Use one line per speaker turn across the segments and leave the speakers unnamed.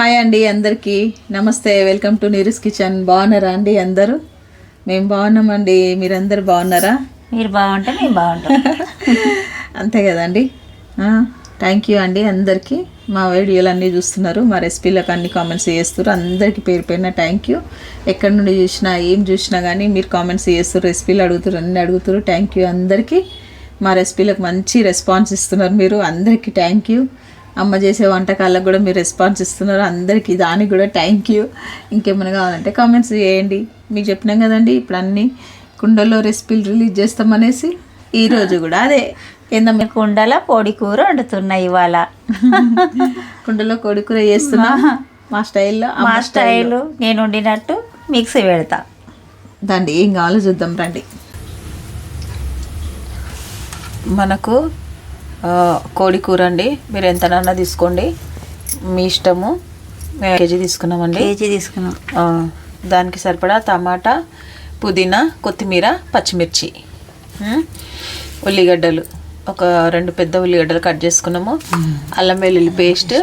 Hi అండి అందరికీ. నమస్తే వెల్కమ్ టు నీరస్ కిచెన్. బాగున్నారా అండి అందరూ? మేము బాగున్నామండి. మీరందరూ బాగున్నారా?
మీరు బాగుంటే మేము బాగుంటాం.
అంతే కదండి. థ్యాంక్ యూ అండి అందరికీ. మా వీడియోలు అన్నీ చూస్తున్నారు మా రెసిపీలకు అన్ని కామెంట్స్ చేస్తారు అందరికీ పేరు పేరున థ్యాంక్ యూ ఎక్కడి నుండి చూసినా ఏం చూసినా కానీ మీరు కామెంట్స్ చేస్తారు రెసిపీలు అడుగుతారు అన్నీ అడుగుతారు థ్యాంక్ యూ అందరికీ. మా రెసిపీలకు మంచి రెస్పాన్స్ ఇస్తున్నారు మీరు. అందరికీ థ్యాంక్ యూ అమ్మ చేసే వంటకాలకు కూడా మీరు రెస్పాన్స్ ఇస్తున్నారు. అందరికీ దానికి కూడా థ్యాంక్ యూ ఇంకేమైనా కావాలంటే కామెంట్స్ చేయండి. మీకు చెప్పినాం కదండి ఇప్పుడు అన్ని కుండలో రెసిపీలు రిలీజ్ చేస్తామనేసి ఈరోజు కూడా అదే. ఏందమ్మా
కుండల పొడి కూర వండుతున్నా ఇవాళ.
కుండలో కొడుకుర చేస్తున్నా. మా స్టైల్లో
మా స్టైల్ నేను వండినట్టు మిక్సీ పెడతా.
దాండి ఏం కావాలో చూద్దాం రండి. మనకు కోడి కూర అండి. మీరు ఎంతనన్నా తీసుకోండి. మీ ఇష్టము. మేము కేజీ తీసుకున్నామండి.
కేజీ తీసుకున్నాం.
దానికి సరిపడా టమాటా పుదీనా కొత్తిమీర పచ్చిమిర్చి ఉల్లిగడ్డలు. ఒక రెండు పెద్ద ఉల్లిగడ్డలు కట్ చేసుకున్నాము. అల్లం వెల్లుల్లి పేస్ట్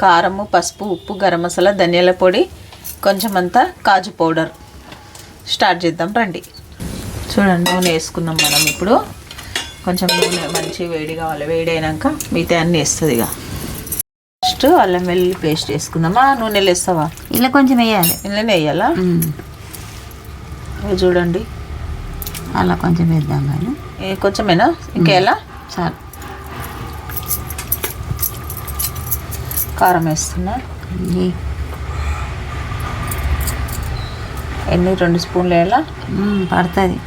కారము పసుపు ఉప్పు గరం మసాలా ధనియాల పొడి కొంచెం అంతా కాజు పౌడర్. స్టార్ట్ చేద్దాం రండి. చూడండి. నూనె వేసుకుందాం మనం ఇప్పుడు. కొంచెం నూనె మంచి వేడి కావాలి. వేడి అయినాక మిగతా అన్నీ వేస్తుంది ఇక. ఫస్ట్ అల్లం వెల్లుల్లి పేస్ట్ వేసుకుందామా నూనెలు వేస్తావా?
ఇలా కొంచెం వేయాలి.
ఇంట్లోనే వేయాలా? చూడండి.
అలా కొంచెం వేద్దాం కానీ
ఏ కొంచెమేనా? ఇంకేలా?
చాలు.
కారం వేస్తున్నా. ఎన్ని? రెండు స్పూన్లు వేయాలా?
పడుతుంది.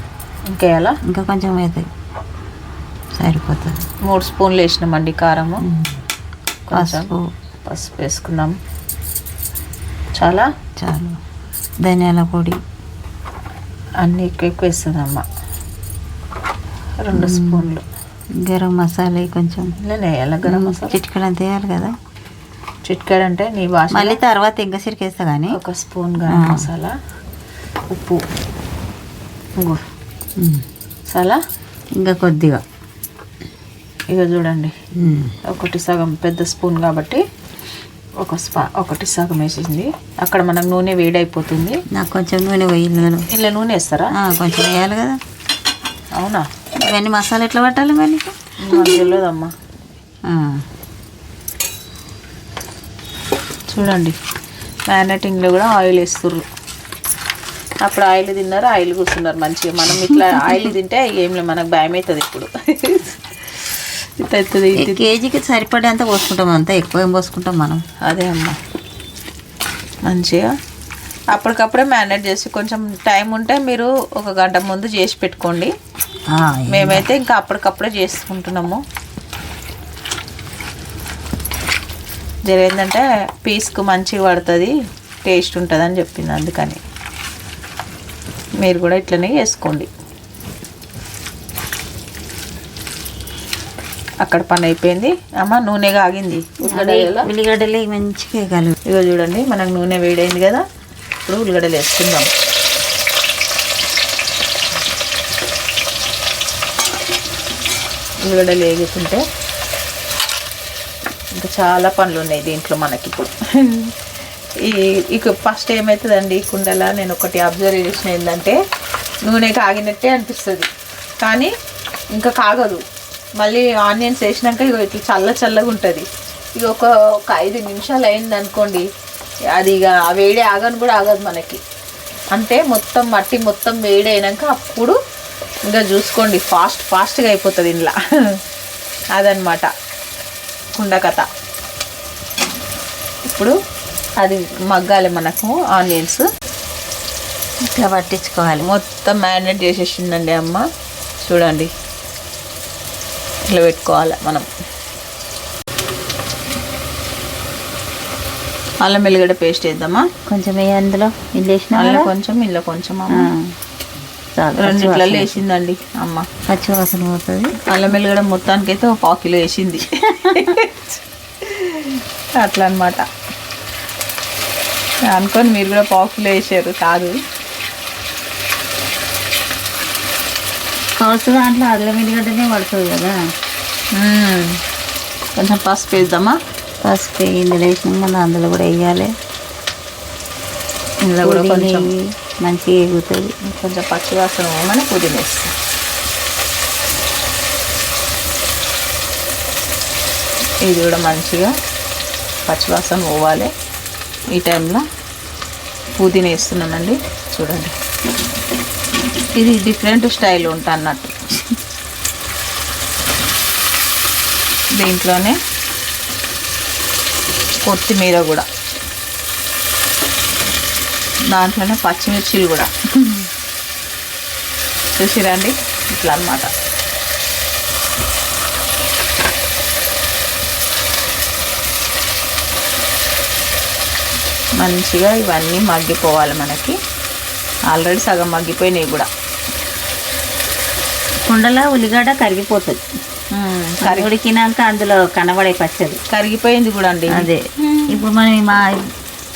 ఇంకేయాలా?
ఇంకా కొంచెం అవుతుంది సరిపోతుంది.
మూడు స్పూన్లు వేసినామండి కారము. కొంచెం
పసుపు.
వేసుకుందాం. చాలా?
చాలు. ధనియాల పొడి.
అన్ని ఎక్కువ ఎక్కువ వేస్తుంది అమ్మ రెండు స్పూన్లు.
గరం మసాలా కొంచెం.
వేయాలా గరం మసాలా?
చిటికడంత వేయాలి కదా?
చిట్కాడు అంటే నీ భాష
మళ్ళీ తర్వాత ఇంకా సిరికేస్తా కానీ
ఒక స్పూన్ గరం. మసాలా ఉప్పు. చాలా
ఇంకా కొద్దిగా.
ఇక చూడండి. ఒకటి సగం పెద్ద స్పూన్ కాబట్టి ఒక స్పా ఒకటి సగం వేసింది. అక్కడ మనకు నూనె వేడైపోతుంది.
నాకు కొంచెం నూనె వేయాలి
ఇలా నూనె వేస్తారా?
కొంచెం వేయాలి కదా.
అవునా?
ఇవన్నీ మసాలా ఎట్లా పట్టాలి మరి
తెలియదమ్మా చూడండి. మ్యారినేటింగ్లో కూడా ఆయిల్ వేస్తుర్రు. అప్పుడు ఆయిల్ తిన్నారు? ఆయిల్ కూర్చున్నారు మంచిగా. మనం ఇట్లా ఆయిల్ తింటే ఏం లేదు మనకు భయం అవుతుంది ఇప్పుడు. అవుతుంది
కేజీకి సరిపడేంత పోసుకుంటాం అంతా ఎక్కువ ఏం పోసుకుంటాం మనం.
అదే అమ్మా. మంచిగా. అప్పటికప్పుడే మ్యారినేట్ చేసి కొంచెం టైం ఉంటే మీరు ఒక గంట ముందు చేసి పెట్టుకోండి. మేమైతే ఇంకా అప్పటికప్పుడే చేసుకుంటున్నాము. జరిగిందంటే పీస్కు మంచిగా పడుతుంది టేస్ట్ ఉంటుంది అని చెప్పింది అందుకని. మీరు కూడా ఇట్లనే చేసుకోండి. అక్కడ పని అయిపోయింది. అమ్మ నూనె కాగింది. ఉల్లిగడ్డలు
మంచిగా వేయగలరు.
ఇగో చూడండి మనకు నూనె వేడైంది కదా. ఇప్పుడు ఉల్లిగడ్డలు వేసుకుందాం. ఉల్లిగడ్డలు వేగుతుంటే ఇంకా చాలా పనులు ఉన్నాయి దీంట్లో మనకి ఇప్పుడు. ఈ ఇక ఫస్ట్ ఏమవుతుందండి ఈ కుండలా నేను ఒకటి అబ్జర్వ్ చేసిన ఏంటంటే నూనె కాగినట్టే అనిపిస్తుంది. కానీ ఇంకా కాగదు. మళ్ళీ ఆనియన్స్ వేసినాక ఇగో ఇట్లా చల్ల చల్లగా ఉంటుంది. ఇక ఒక ఒక ఐదు నిమిషాలు అయింది అనుకోండి అది ఇక వేడి ఆగను కూడా ఆగదు మనకి. అంటే మొత్తం మట్టి మొత్తం వేడి అయినాక అప్పుడు ఇంకా చూసుకోండి ఫాస్ట్ ఫాస్ట్గా అయిపోతుంది ఇంట్లో అదనమాట కుండ కథ. ఇప్పుడు అది మగ్గాలి మనకు ఆనియన్స్.
ఇట్లా పట్టించుకోవాలి.
మొత్తం మ్యారినేట్ చేసేసిందండి అమ్మ. చూడండి. ఇట్లా పెట్టుకోవాలి మనం. అల్లం వెల్లిగడ్డ పేస్ట్ వేద్దామా
కొంచెం అందులో? ఇల్లు వేసిన
అల్లం కొంచెం ఇలా కొంచెం రెండిట్లలో వేసిందండి అమ్మ.
పచ్చి వాసన పోతుంది.
అల్లం వెల్లిగడ్డ మొత్తానికి అయితే ఒక పావు కిలో వేసింది. అట్లా అనమాట అనుకోని మీరు కూడా పావు కిలో వేసారు కాదు.
కావచ్చు దాంట్లో అల్లం ఎల్లిగడ్డనే పడుతుంది కదా.
కొంచెం పసుపు వేద్దామా?
పసుపు ఇందులో వేసినాం మళ్ళీ అందులో కూడా వేయాలి.
ఇందులో కూడా కొంచెం
మంచిగా ఎగుతుంది
కొంచెం పచ్చి వాసన పోమని పుదీనా వేస్తాం. ఇది కూడా మంచిగా పచ్చివాసన పోవాలి. ఈ టైంలో పుదీనా వేస్తున్నానండి. చూడండి. ఇది డిఫరెంట్ స్టైల్ ఉంటుంది అన్నట్టు. దీంట్లోనే కొత్తిమీర కూడా. దాంట్లోనే పచ్చిమిర్చిలు కూడా. చూసిరండి? ఇట్లా అన్నమాట. మంచిగా ఇవన్నీ మగ్గిపోవాలి మనకి. ఆల్రెడీ సగం మగ్గిపోయినాయి కూడా.
కుండలో ఉల్లిగడ్డ కరిగిపోతుంది.
మ్మ్.
కరిగి ఉడికినాక అందులో కనబడే పచ్చడి.
కరిగిపోయింది కూడా అండి.
అదే. ఇప్పుడు మనం మా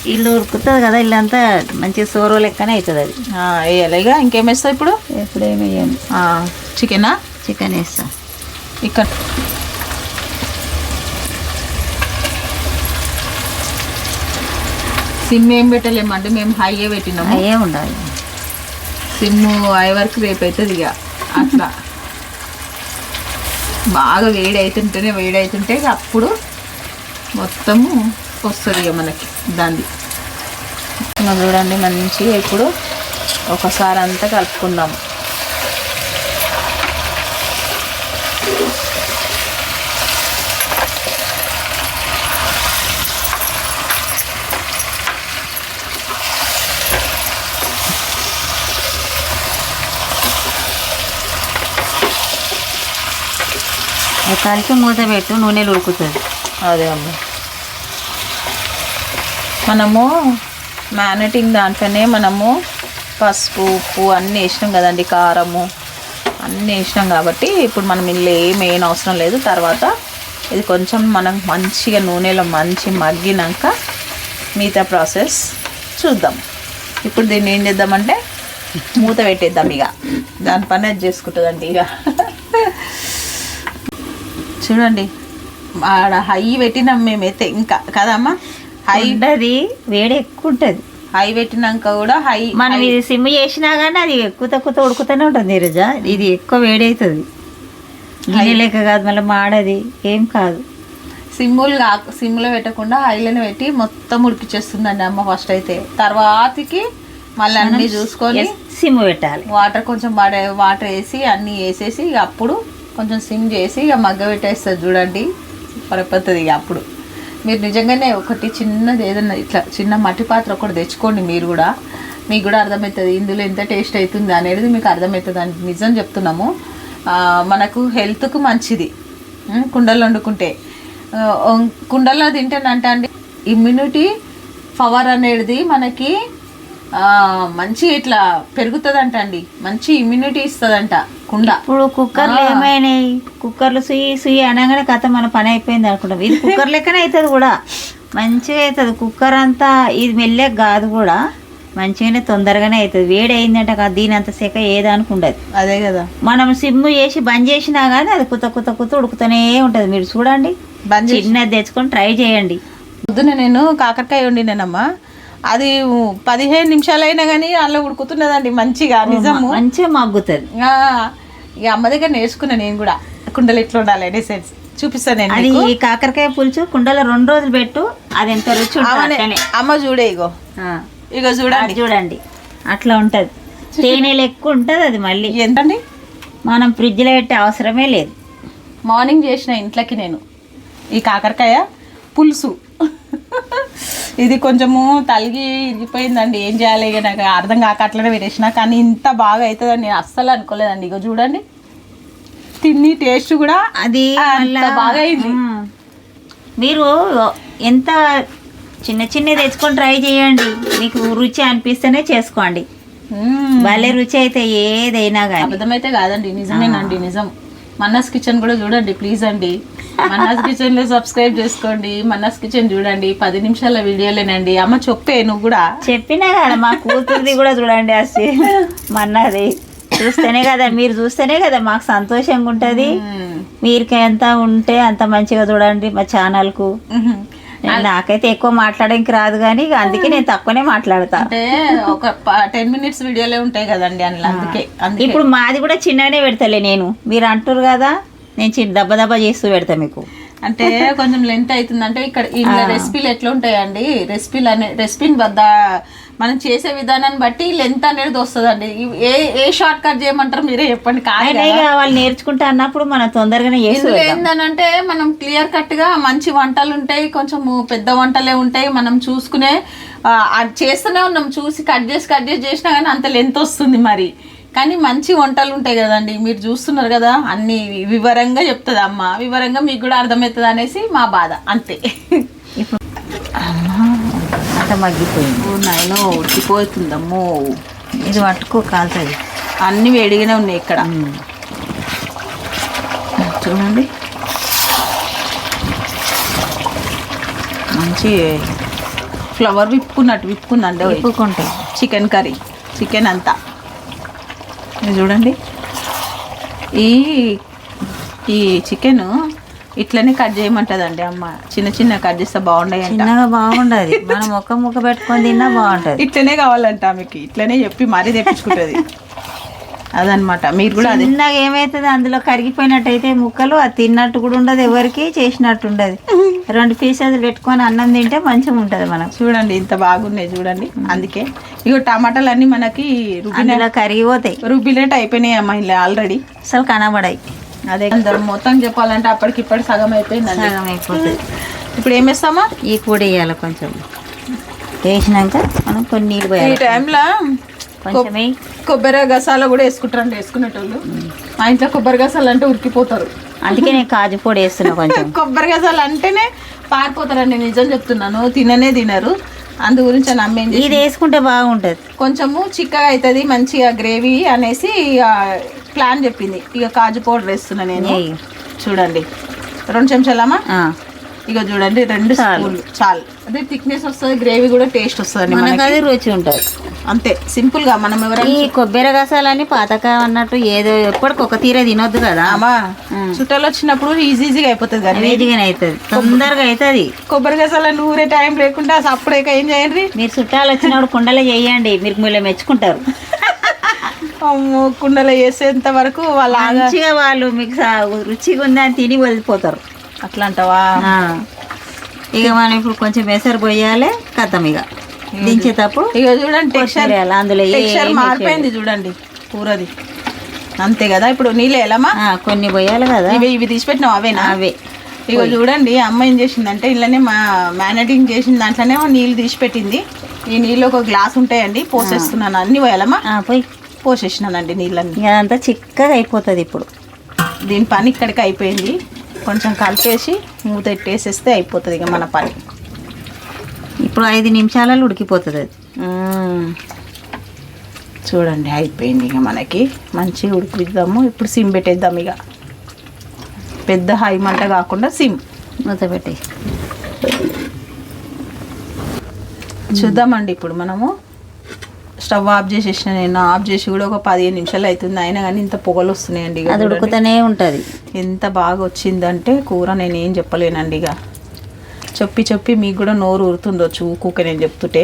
ఇల్లు ఉరుకుతుంది కదా ఇల్లంతా మంచి సోరో లెక్కనే అవుతుంది అది.
వేయాలిగా ఇంకేం వేస్తావు ఇప్పుడు?
ఎప్పుడేమి వేయము
ఆ, చికెనా?
చికెన్ వేస్తాం.
ఇక్కడ. సిమ్ ఏం పెట్టలేమంటే మేము హైయే పెట్టినాము.
అయ్యే ఉండాలి.
సిమ్ అయ్యే వరకు రేపు అవుతుంది ఇక అట్లా. బాగా వేడి అవుతుంటేనే వేడి అవుతుంటే అప్పుడు మొత్తము వస్తుంది ఇక మనకి దాన్ని చూడండి మంచిగా ఇప్పుడు ఒకసారి అంతా కలుపుకుందాము.
అది కలిపి మూత పెట్టు నూనెలు ఉడుకుతుంది
అదే అమ్మ. మనము మ్యానటింగ్ దాంట్లోనే మనము పసుపు ఉప్పు అన్నీ వేసినాం కదండి కారము అన్నీ వేసినాం కాబట్టి ఇప్పుడు మనం ఇల్లు ఏం వేయని అవసరం లేదు. తర్వాత ఇది కొంచెం మనం మంచిగా నూనెలో మంచి మగ్గినాక మిగతా ప్రాసెస్ చూద్దాం. ఇప్పుడు దీన్ని ఏం చేద్దామంటే మూత పెట్టేద్దాం ఇక. దాని పని అది చేసుకుంటుందండి ఇక. చూడండి. ఆడ హై పెట్టినాం మేమైతే. ఇంకా కదమ్మా? హై
ఉండది వేడి ఎక్కువ ఉంటుంది
హై పెట్టినాక కూడా హై
మనం ఇది సిమ్ చేసినా కానీ అది ఎక్కువ తక్కువ ఉడుకుతూనే ఉంటుంది నీరజ ఇది ఎక్కువ వేడి అవుతుంది గిన్నె లెక్క కాదు మళ్ళీ మాడది. ఏం కాదు.
సిమ్ములు కాక సిమ్లో పెట్టకుండా హైలోనే పెట్టి మొత్తం ఉడికిచ్చేస్తుందండి అమ్మ ఫస్ట్ అయితే. తర్వాతకి మళ్ళీ అన్నీ చూసుకొని
సిమ్ పెట్టాలి.
వాటర్ కొంచెం వాడే వాటర్ వేసి అన్నీ వేసేసి అప్పుడు కొంచెం సిమ్ చేసి ఇక మగ్గ పెట్టేస్తుంది చూడండి. పడిపోతుంది ఇక అప్పుడు. మీరు నిజంగానే ఒకటి చిన్నది ఏదన్నా ఇట్లా చిన్న మట్టి పాత్ర ఒకటి తెచ్చుకోండి మీరు కూడా. మీకు కూడా అర్థమవుతుంది ఇందులో ఎంత టేస్ట్ అవుతుంది అనేది మీకు అర్థమవుతుంది అని నిజం చెప్తున్నాము. మనకు హెల్త్కు మంచిది. కుండల్లో వండుకుంటే. కుండల్లో తింటానంటే అండి ఇమ్యూనిటీ పవర్ అనేది మనకి మంచి ఇట్లా పెరుగుతుందంట అండి మంచి ఇమ్యూనిటీ ఇస్తుందంట కుండ.
ఇప్పుడు కుక్కర్లు ఏమైనాయి? కుక్కర్లు సుయ్యి సుయ్యి అనగానే కథ మన పని అయిపోయింది అనుకుంటాం. ఇది కుక్కర్ లెక్కనే అవుతుంది కూడా. మంచిగా అవుతుంది కుక్కర్ అంతా ఇది మెల్లె కాదు కూడా. మంచిగానే తొందరగానే అవుతుంది వేడి అయిందంటే కాదు దీని అంత సెక ఏదానికి ఉండదు
అదే కదా.
మనం సిమ్ చేసి బంద్ చేసినా కానీ అది కుత కుత కుత ఉడుకుతూనే ఉంటుంది. మీరు చూడండి.
బంద్
చిన్నది తెచ్చుకొని ట్రై చేయండి.
పొద్దున నేను కాకరకాయ వండినానమ్మా. అది పదిహేను నిమిషాలు అయినా కానీ అలా ఉడుకుతున్నదండి మంచిగా నిజము.
మంచిగా మగ్గుతుంది.
ఇక అమ్మ దగ్గర నేర్చుకున్నా నేను కూడా. కుండలు ఎట్లా ఉండాలి అనేసి చూపిస్తాను
అది. ఈ కాకరకాయ పులుసు కుండలో రెండు రోజులు పెట్టు అది ఎంత రుచి.
అమ్మ చూడే ఇగో. ఇగో చూడండి.
చూడండి. అట్లా ఉంటుంది. తేనెలు ఎక్కువ ఉంటుంది అది మళ్ళీ.
ఎంతండి?
మనం ఫ్రిడ్జ్లో పెట్టే అవసరమే లేదు.
మార్నింగ్ చేసిన ఇంట్లోకి నేను. ఈ కాకరకాయ పులుసు. ఇది కొంచెము తలిగి ఇరిగిపోయిందండి. ఏం చేయాలి ఇక నాకు అర్థం కాక అట్లనే పెట్టేసిన. కానీ ఇంత బాగా అవుతుందని నేను అస్సలు అనుకోలేదండి. ఇగో చూడండి. తిని టేస్ట్ కూడా
అది
బాగా అయింది.
మీరు ఎంత చిన్న చిన్న తెచ్చుకొని ట్రై చేయండి. మీకు రుచి అనిపిస్తేనే చేసుకోండి. భలే రుచి అయితే ఏదైనా కానీ
అబద్ధమైతే కాదండి. నిజమేనండి. నిజం. మన్నాస్ కిచెన్ కూడా చూడండి ప్లీజ్ అండి. మన్నాస్ కిచెన్లో సబ్స్క్రైబ్ చేసుకోండి. మన్నాస్ కిచెన్ చూడండి. పది నిమిషాల వీడియోలేనండి. అమ్మ చెప్పే నువ్వు కూడా.
చెప్పినా కదా మా కూతురిది కూడా చూడండి అసి మన్నది చూస్తేనే కదా మీరు చూస్తేనే కదా మాకు సంతోషంగా ఉంటుంది. మీరు ఎంత ఉంటే అంత మంచిగా చూడండి మా ఛానల్కు. నాకైతే ఎక్కువ మాట్లాడడానికి రాదు కానీ అందుకే నేను తక్కువనే మాట్లాడతా.
అంటే ఒక టెన్ మినిట్స్ వీడియోలే ఉంటాయి కదండి అందులో అందుకే
ఇప్పుడు మాది కూడా చిన్నగానే పెడతలే నేను. మీరు అంటారు కదా నేను చిన్న దెబ్బ దెబ్బ చేస్తూ పెడతా మీకు.
అంటే కొంచెం లెంత్ అవుతుంది అంటే ఇక్కడ ఈ రెసిపీలు ఎట్లా ఉంటాయండి రెసిపీలు అనే రెసిపీని వద్ద మనం చేసే విధానాన్ని బట్టి లెంత్ అనేది వస్తుందండి. ఏ ఏ షార్ట్ కట్ చేయమంటారు మీరే చెప్పండి.
ఇక వాళ్ళు నేర్చుకుంటా అన్నప్పుడు మనం తొందరగానే.
ఏందనంటే మనం క్లియర్ కట్గా మంచి వంటలు ఉంటాయి కొంచెం పెద్ద వంటలే ఉంటాయి మనం చూసుకునే చేస్తూనే ఉన్నాం. చూసి కట్ చేసి కట్ చేసి చేసినా కానీ అంత లెంత్ వస్తుంది మరి. కానీ మంచి వంటలు ఉంటాయి కదండి. మీరు చూస్తున్నారు కదా అన్ని వివరంగా చెప్తుంది అమ్మ. వివరంగా మీకు కూడా అర్థమవుతుంది అనేసి మా బాధ. అంతే.
అంత మగ్గిపోయింది
నాయనో ఉడికిపోతుందమ్మో.
ఇది పట్టుకో కాలుతుంది.
అన్ని వేడిగానే ఉన్నాయి ఇక్కడ. చూడండి. మంచి ఫ్లవర్ విప్పుకున్నట్టు విప్పుకుందండి ఓయ్.
ఉప్పుకుంటాయి
చికెన్ కర్రీ చికెన్ అంతా. చూడండి. ఈ ఈ చికెన్ ఇట్లనే కట్ చేయమంటదండి అమ్మ. చిన్న చిన్న కట్ చేస్తే అంట
చిన్నగా బాగుండదు. మనం ఒక్క ముక్క పెట్టుకొని తిన్నా బాగుంటది.
ఇట్లనే కావాలంట ఆమెకి. ఇట్లనే చెప్పి మరీ తెప్పించుకుంటుంది. అదనమాట మీరు కూడా
చిన్నగా ఏమైతుంది? అందులో కరిగిపోయినట్టయితే ముక్కలు అది తిన్నట్టు కూడా ఉండదు ఎవరికి చేసినట్టు ఉండదు. రెండు పీసెస్ పెట్టుకొని అన్నం తింటే మంచిగా ఉంటది మనకు.
చూడండి ఇంత బాగున్నాయి చూడండి. అందుకే ఇగో టమాటాలు అన్ని మనకి
అందులో కరిగిపోతాయి.
రుబినట్టు అయిపోయినాయి అమ్మ ఇలా ఆల్రెడీ
అసలు కనబడాయి.
అదే మొత్తం చెప్పాలంటే అప్పటికిప్పటి సగం అయిపోయిందండి.
సగం అయిపోతుంది.
ఇప్పుడు ఏం వేస్తామా
ఈ కూడా వేయాలి కొంచెం. వేసినాక మనం కొన్ని నీళ్ళు
ఈ
పోయాలి.
టైంలో
కొంచెం వేయి.
కొబ్బరి గసాల కూడా వేసుకుంటారండి వేసుకునేటోళ్ళు. మా ఇంట్లో కొబ్బరి గసాలు అంటే ఉరికిపోతారు
అందుకే నేను కాజు పొడి వేస్తున్నా కొంచెం.
కొబ్బరి గసాలు అంటేనే పారిపోతారండి నిజం చెప్తున్నాను. తిననే తినరు. అందు గురించి చేసింది?
ఇది వేసుకుంటే బాగుంటది.
కొంచెము చిక్కగా అవుతుంది మంచిగా గ్రేవీ అనేసి ప్లాన్ చెప్పింది. ఇక కాజు పౌడర్ వేస్తున్నా నేను. చూడండి. రెండు చెంచాలమ్మా. ఇక చూడండి రెండు. స్పూన్లు. చాలు. అదే థిక్నెస్ వస్తుంది గ్రేవీ కూడా టేస్ట్ వస్తుంది
మనకు అది రుచి ఉంటుంది.
అంతే. సింపుల్గా మనం
ఈ
ఎవరైనా
కొబ్బరి గసాలని పాతక అన్నట్టు ఏదో ఎప్పటికి ఒక తీర తినొద్దు కదా.
అమ్మా చుట్టాలు వచ్చినప్పుడు ఈజీ ఈజీగా అయిపోతుంది కానీ.
ఈజీగానే అవుతుంది తొందరగా అవుతుంది
కొబ్బరి గసాల నూరే టైం లేకుండా అప్పుడేక ఏం చేయండి?
మీరు చుట్టాలు వచ్చినప్పుడు కుండలో చేయండి. మీరు మీరు మెచ్చుకుంటారు.
కుండలో వేసేంత వరకు వాళ్ళ
మంచిగా వాళ్ళు మీకు రుచిగా ఉందని తిని వదిలిపోతారు.
అట్లా అంటావా.
ఇక మనం ఇప్పుడు కొంచెం ఎసరు పోయాలి కథం ఇక. దించేటప్పుడు
ఇక చూడండి టెక్స్చర్
అందులో
టెక్స్చర్ మారిపోయింది చూడండి కూరది. అంతే కదా ఇప్పుడు నీళ్ళు ఎలామా
కొన్ని పోయాలి కదా.
ఇవి ఇవి తీసిపెట్టినావు అవేనా?
అవే.
ఇక చూడండి అమ్మ ఏం చేసిందంటే ఇళ్ళనే మా మేనేటింగ్ చేసిన దాంట్లోనే నీళ్ళు తీసిపెట్టింది. ఈ నీళ్ళు ఒక గ్లాస్ ఉంటాయండి పోసేస్తున్నాను. అన్ని పోయాలమ్మా?
పోయి.
పోసేసినానండి నీళ్ళని
అదంతా చిక్కగా అయిపోతుంది ఇప్పుడు.
దీని పని ఇక్కడికి అయిపోయింది. కొంచెం కలిపేసి మూత ఎట్టేసేస్తే అయిపోతుంది ఇక మన పని.
ఇప్పుడు ఐదు నిమిషాలలో ఉడికిపోతుంది అది.
చూడండి అయిపోయింది ఇక మనకి. మంచిగా ఉడికిద్దాము. ఇప్పుడు సిమ్ పెట్టేద్దాం ఇక. పెద్ద హై మంట కాకుండా సిమ్.
మూత పెట్టి
చూద్దామండి ఇప్పుడు మనము. స్టవ్ ఆఫ్ చేసేసిన నేను. ఆఫ్ చేసి కూడా ఒక పదిహేను నిమిషాలు అవుతుంది అయినా కానీ ఇంత పొగలు వస్తున్నాయండి ఇక
అది. ఉడుకుతూనే ఉంటుంది.
ఎంత బాగా వచ్చిందంటే కూర నేను ఏం చెప్పలేనండి ఇక. చెప్పి చెప్పి మీకు కూడా నోరు ఊరుతుండొచ్చు ఊకూక నేను చెప్తుంటే.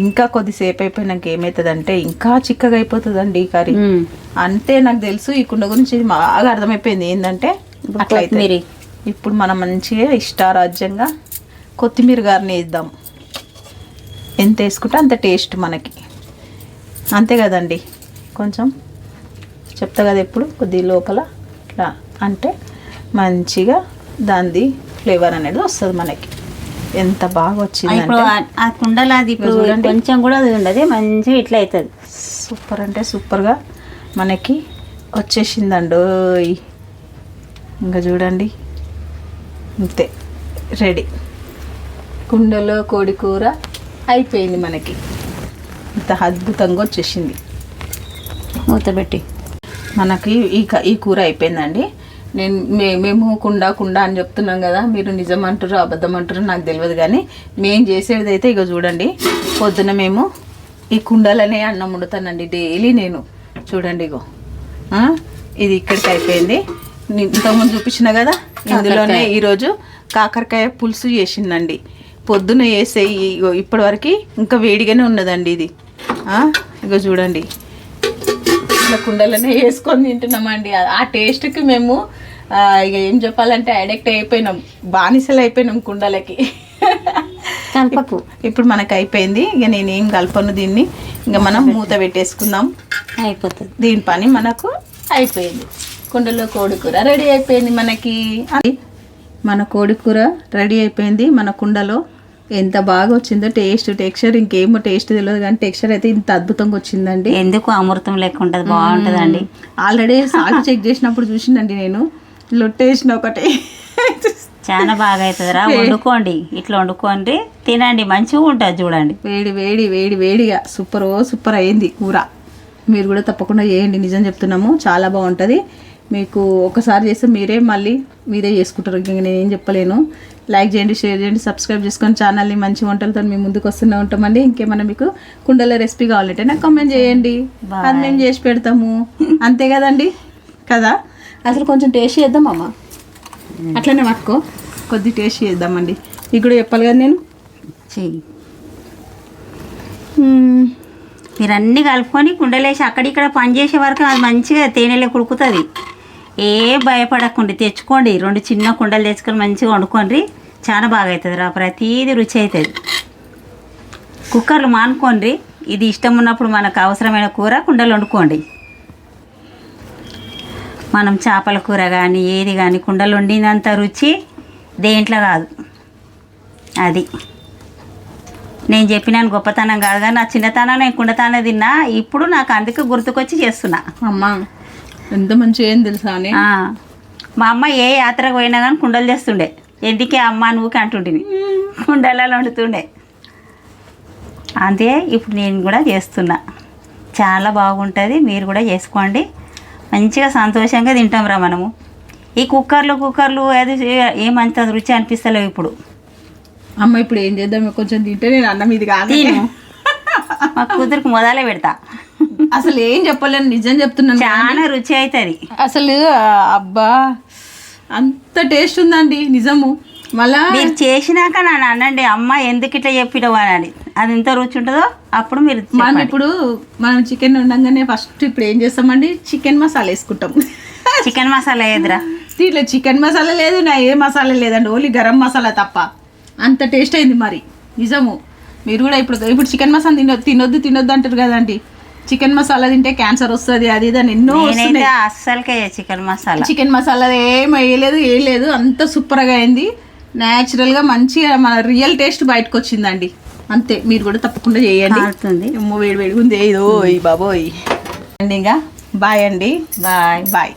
ఇంకా కొద్దిసేపు అయిపోయినాక ఏమవుతుందంటే ఇంకా చిక్కగా అయిపోతుందండి ఈ కర్రీ. అంతే నాకు తెలుసు ఈ కుండ గురించి బాగా అర్థమైపోయింది. ఏంటంటే
ఇప్పుడు
అట్లా అయితే
కొత్తిమీర.
ఇప్పుడు మనం మంచిగా ఇష్టారాజ్యంగా కొత్తిమీర గారిని వేద్దాం. ఎంత వేసుకుంటే అంత టేస్ట్ మనకి. అంతే కదండి. కొంచెం చెప్తా కదా ఎప్పుడు కొద్ది లోపల ఇట్లా అంటే మంచిగా దానిది ఫ్లేవర్ అనేది వస్తుంది మనకి. ఎంత బాగా
ఇప్పుడు
వచ్చిందంటే
ఆ- కుండలో అది. కొంచెం కూడా అది ఉండదు మంచిగా ఇట్లా అవుతుంది.
సూపర్ అంటే సూపర్గా మనకి వచ్చేసిందండి. ఇంకా చూడండి. అంతే రెడీ. కుండలో కోడి కూర అయిపోయింది మనకి. ఇంత అద్భుతంగా వచ్చేసింది.
మూత పెట్టి.
మనకి ఈ ఈ కూర అయిపోయిందండి. నేను మే మేము కుండ కుండ అని చెప్తున్నాం కదా మీరు నిజం అంటారు అబద్ధం అంటారు నాకు తెలియదు కానీ మేము చేసేది అయితే ఇక చూడండి పొద్దున మేము ఈ కుండలనే అన్నం వండుతానండి డైలీ నేను. చూడండి ఇగో. ఇది ఇక్కడికి అయిపోయింది. ఇంతకుముందు చూపించిన కదా ఇందులోనే ఈరోజు కాకరకాయ పులుసు చేసిందండి. పొద్దున వేసే ఇప్పటి వరకు ఇంకా వేడిగానే ఉన్నదండి ఇది. ఇగో చూడండి. ఇట్లా కుండలోనే వేసుకొని తింటున్నామండి. ఆ- టేస్ట్కి మేము ఇక ఏం చెప్పాలంటే అడిక్ట్ అయిపోయినాం. బానిసలు అయిపోయినాం కుండలకి.
కలపకు.
ఇప్పుడు మనకు అయిపోయింది. ఇక నేను ఏం కలపను దీన్ని. ఇంకా మనం మూత పెట్టేసుకుందాం.
అయిపోతుంది.
దీని పని మనకు అయిపోయింది. కుండలో కోడి కూర రెడీ అయిపోయింది మనకి. మన కోడి కూర రెడీ అయిపోయింది మన కుండలో. ఎంత బాగా వచ్చిందో టేస్ట్ టెక్స్చర్ ఇంకేమో టేస్ట్ తెలియదు కానీ టెక్స్చర్ అయితే ఇంత అద్భుతంగా వచ్చిందండి.
ఎందుకు అమృతం లెక్క ఉంటుంది బాగుంటుందండి?
ఆల్రెడీ సాల్ట్ చెక్ చేసినప్పుడు చూసిందండి నేను. లొట్టేసిన ఒకటి.
చాలా బాగా అవుతుందిరా వండుకోండి. ఇట్లా వండుకోండి. తినండి. మంచిగా ఉంటుంది చూడండి.
వేడి వేడి వేడి వేడిగా. సూపర్ ఓ సూపర్ అయింది కూర. మీరు కూడా తప్పకుండా చేయండి. నిజం చెప్తున్నాము. చాలా బాగుంటుంది. మీకు ఒకసారి చేస్తే మీరే మళ్ళీ మీరే చేసుకుంటారు. ఇంక నేను ఏం చెప్పలేను. లైక్ చేయండి షేర్ చేయండి సబ్స్క్రైబ్ చేసుకొని ఛానల్ని మంచి వంటలతో మేము ముందుకు వస్తూనే ఉంటామండి. ఇంకేమైనా మీకు కుండల రెసిపీ కావాలంటే నాకు కామెంట్ చేయండి. అది మేము చేసి పెడతాము. అంతే కదండి? కదా? అసలు కొంచెం టేస్ట్ చేద్దాం అమ్మ. అట్లనే పట్టుకో. కొద్ది టేస్ట్ చేద్దామండి. ఇది కూడా చెప్పాలి కదా నేను.
చెయ్యి. మీరు అన్నీ కలుపుకొని కుండలేసి అక్కడిక్కడ పని చేసే వరకు అది మంచిగా తేనెలో కుడుకుతుంది. ఏ భయపడకండి తెచ్చుకోండి. రెండు చిన్న కుండలు తెచ్చుకొని మంచిగా వండుకోండి. చాలా బాగా అవుతుంది రా ప్రతిదీ రుచి అవుతుంది కుక్కర్లు మానుకోండి. ఇది ఇష్టం ఉన్నప్పుడు మనకు అవసరమైన కూర కుండలు వండుకోండి. మనం చేపల కూర కానీ ఏది కానీ కుండలు వండినంత రుచి దేంట్లో కాదు. అది. నేను చెప్పినాను గొప్పతనం కాదు కానీ నా చిన్నతనం నేను కుండతనం తిన్నా. ఇప్పుడు నాకు అందుకే గుర్తుకొచ్చి చేస్తున్నా.
అమ్మా. ఎంత మంచిగా ఏం తెలుసా అని?
మా అమ్మ ఏ యాత్రకు పోయినా కానీ కుండలు చేస్తుండే. ఎందుకే అమ్మ నువ్వుకి అంటుంటిని. కుండలలో వండుతుండే. అంతే ఇప్పుడు నేను కూడా చేస్తున్నా. చాలా బాగుంటుంది మీరు కూడా చేసుకోండి. మంచిగా సంతోషంగా తింటాం రా మనము. ఈ కుక్కర్లు కుక్కర్లు అది ఏమంత రుచి అనిపిస్తలేవు ఇప్పుడు.
అమ్మ ఇప్పుడు ఏం చేద్దాం? కొంచెం తింటే నేను అన్నం ఇది కాదు.
తిను. మా కూతురికి మొదలే పెడతా.
అసలు ఏం చెప్పలేను నిజం చెప్తున్నాను.
చాలా రుచి అవుతుంది
అసలు అబ్బా అంత టేస్ట్ ఉందండి నిజము. మళ్ళా
మీరు చేసినాక నన్ను అనండి అమ్మ ఎందుకు ఇట్లా చెప్పినవు అని అది ఎంత రుచి ఉంటుందో అప్పుడు మీరు
మనం. ఇప్పుడు మనం చికెన్ ఉండగానే ఫస్ట్ ఇప్పుడు ఏం చేస్తామండి? చికెన్ మసాలా వేసుకుంటాం.
చికెన్ మసాలా ఏదిరా?
దీంట్లో చికెన్ మసాలా లేదు నా ఏ మసాలా లేదండి ఓన్లీ గరం మసాలా తప్ప. అంత టేస్ట్ అయింది మరి. నిజము. మీరు కూడా ఇప్పుడు ఇప్పుడు చికెన్ మసాలా తినొద్దు తినొద్దు తినొద్దు అంటారు కదండి. చికెన్ మసాలా తింటే క్యాన్సర్ వస్తుంది అది ఇది అని ఎన్నో
అస్సలకే చికెన్ మసాలా
చికెన్ మసాలా ఏం వేయలేదు ఏం లేదు అంత సూపర్గా అయింది. న్యాచురల్గా మంచిగా మన రియల్ టేస్ట్ బయటకు వచ్చిందండి. అంతే మీరు కూడా తప్పకుండా చేయండి. ఏమో వేడి వేడిగా ఉంది. ఏదో బాబోయ్. అండి ఇంకా బాయ్ అండి.
Bye
bye